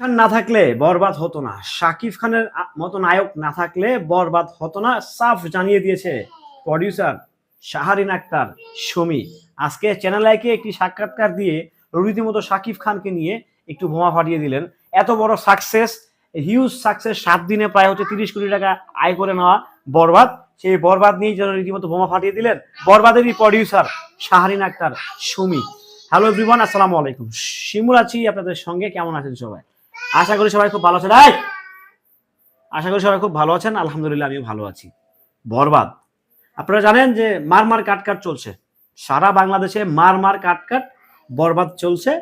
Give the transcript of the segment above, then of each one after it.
খান না থাকলে বরবাদ হতো না। শাকিব খানের মতো নায়ক না থাকলে বরবাদ হতো না, সাফ জানিয়ে দিয়েছে প্রডিউসার শাহারিন আক্তার সুমি। আজকে চ্যানেল আইকে একটি সাক্ষাৎকার দিয়ে রীতিমতো শাকিব খানকে নিয়ে একটু বোমা ফাটিয়ে দিলেন। এত বড় সাকসেস হিউজ সাকসেস সাত দিনে প্রায় হচ্ছে তিরিশ কোটি টাকা আয় করে নেওয়া বরবাদ। সেই বরবাদ নিয়ে যেন রীতিমতো বোমা ফাটিয়ে দিলেন বরবাদেরই producer Shahrin Akter Sumi. Hello everyone আসসালামু আলাইকুম। শিমুল আছি আপনাদের সঙ্গে, কেমন আছেন সবাই? আশা করি সবাই খুব ভালো আছেন। এই! আশা করি সবাই খুব ভালো আছেন। আলহামদুলিল্লাহ, আমিও ভালো আছি। বরবাদ। আপনারা জানেন যে মার মার কাট কাট চলছে। সারা বাংলাদেশে মার মার কাট কাট বরবাদ চলছে।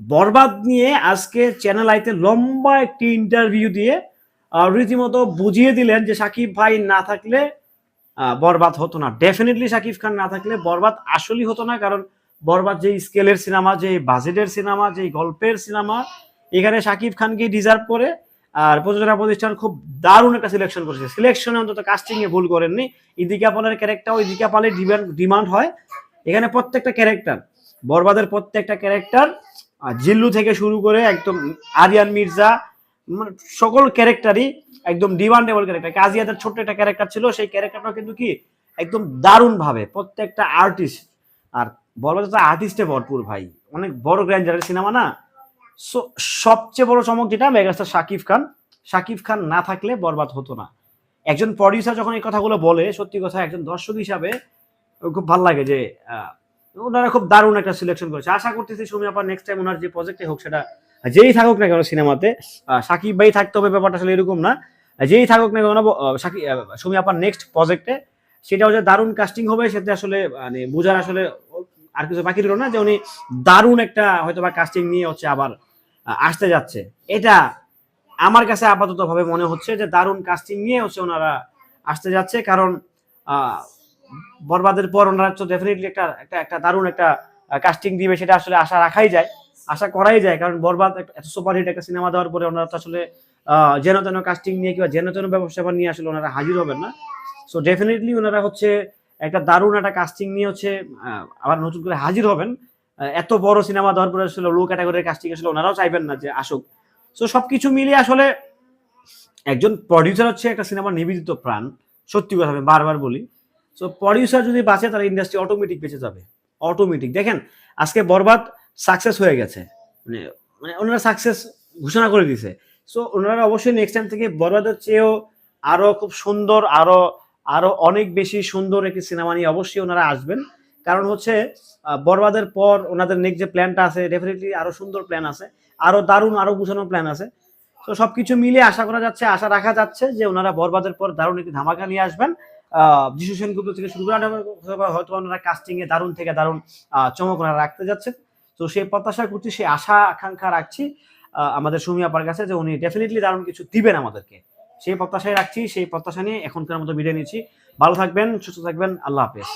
বরবাদ নিয়ে আজকে চ্যানেল আইতে লম্বা একটি ইন্টারভিউ দিয়ে রীতিমতো বুঝিয়ে দিলেন যে সাকিব ভাই না থাকলে বরবাদ হতো না। ডেফিনেটলি সাকিব খান না থাকলে বরবাদ আসলেই হতো না। কারণ বরবাদ যে স্কেলের সিনেমা যে বাজেটের সিনেমা যে গল্পের সিনেমা এখানে সাকিব খানকে ডিজার্ভ করে, আর প্রযোজনা প্রতিষ্ঠান খুব দারুণ একটা সিলেকশন করেছে। সিলেকশনে অন্তত কাস্টিং এ ভুল করেননি। ইদিকা পালের ক্যারেক্টার ইদিকা পালের ডিমান্ড হয়। এখানে প্রত্যেকটা ক্যারেক্টার বরবাদের প্রত্যেকটা ক্যারেক্টার জিল্লু থেকে শুরু করে একদম আরিয়ান মির্জা মানে সকল ক্যারেক্টারই একদম ডিমান্ডেবল ক্যারেক্টার কাজিয়াদের ছোট্ট একটা ক্যারেক্টার ছিল, সেই ক্যারেক্টারটা কিন্তু কি একদম দারুণ ভাবে প্রত্যেকটা আর্টিস্ট আর বরবাদ আর্টিস্টে ভরপুর ভাই। অনেক বড় গ্র্যান্ডারের সিনেমা না? সো সবচেয়ে বড় চমক যেটা, মেগাস্টার শাকিব খান। শাকিব খান না থাকলে বরবাদ হতো না। একজন প্রডিউসার যখন এই কথাগুলো বলে, সত্যি কথা একজন দর্শক হিসাবে খুব ভালো লাগে যে ওনারা খুব দারুণ একটা সিলেকশন করেছে। আশা করতেছি সুমি আপা নেক্সট টাইম ওনার যে প্রজেক্টে হোক, সেটা যেই থাকুক না কেন সিনেমাতে সাকিব ভাই থাকতে হবে, ব্যাপারটা আসলে এরকম না। যেই থাকুক না কেন সাকিব সুমি আপার নেক্সট প্রজেক্টে সেটা হচ্ছে দারুণ কাস্টিং হবে, সেটা আসলে মানে বোঝার আসলে আর কিছু বাকি রইল না, যে উনি দারুণ একটা হয়তো বা কাস্টিং নিয়ে হচ্ছে আবার আসতে যাচ্ছে। এটা আমার কাছে আপাতত ভাবে মনে হচ্ছে যে দারুণ কাস্টিং নিয়ে হচ্ছে ওনারা আসতে যাচ্ছে, কারণ বরবাদের পর ওনারা তো ডেফিনেটলি একটা একটা একটা দারুণ একটা কাস্টিং দিবে, সেটা আসলে আশা রাখাই যায়, আশা করাই যায়, কারণ বরবাদ এত সুপারহিট একটা সিনেমা দেওয়ার পরে ওনারা তো আসলে যেন তেন কাস্টিং নিয়ে কিংবা যেন তেন ব্যবসা নিয়ে আসলে ওনারা হাজির হবেন না। সো ডেফিনেটলি ওনারা হচ্ছে একটা দারুণ একটা কাস্টিং নিয়ে হচ্ছে আবার নতুন করে হাজির হবেন। এত বড় সিনেমা দেওয়ার পরে আসলে লো ক্যাটাগরির কাস্টিং আসলে ওনারাও চাইবেন না যে আসুক। সো সবকিছু মিলিয়ে আসলে একজন প্রডিউসার হচ্ছে একটা সিনেমার নিবেদিত প্রাণ, সত্যি কথা আমি বারবার বলি। সো প্রডিউসার যদি বাঁচে, তাহলে ইন্ডাস্ট্রি অটোমেটিক বেঁচে যাবে। অটোমেটিক দেখেন, আজকে বরবাদ সাকসেস হয়ে গেছে। মানে মানে ওনারা সাকসেস ঘোষণা করে দিছে সো ওনারা অবশ্যই নেক্সট টাইম থেকে বরবাদের চেয়েও আরও খুব সুন্দর, আরও আরও অনেক বেশি সুন্দর একটি সিনেমা নিয়ে অবশ্যই ওনারা আসবেন। কারণ হচ্ছে বরবাদের পর ওনাদের নেক্সট যে প্ল্যানটা আছে ডেফিনেটলি আরও সুন্দর প্ল্যান আছে, আরও দারুণ, আরও গুছানো প্ল্যান আছে। তো সবকিছু মিলে আশা করা যাচ্ছে, আশা রাখা যাচ্ছে যে ওনারা বরবাদের পর দারুণ একটি ধামাকা নিয়ে আসবেন। যিশু সেনগুপ্ত থেকে শুরু করে হয়তো- ওনারা কাস্টিং এ দারুণ থেকে দারুণ চমক ওনারা রাখতে যাচ্ছেন। তো সেই প্রত্যাশা করছি, সেই আশা, আকাঙ্ক্ষা রাখছি আমাদের সুমি আপার কাছে যে উনি ডেফিনেটলি দারুণ কিছু দিবেন আমাদেরকে। সেই প্রত্যাশায় রাখছি, সেই প্রত্যাশা নিয়ে এখনকার মতো বিদায় নিচ্ছি। ভালো থাকবেন, সুস্থ থাকবেন, আল্লাহ হাফেজ।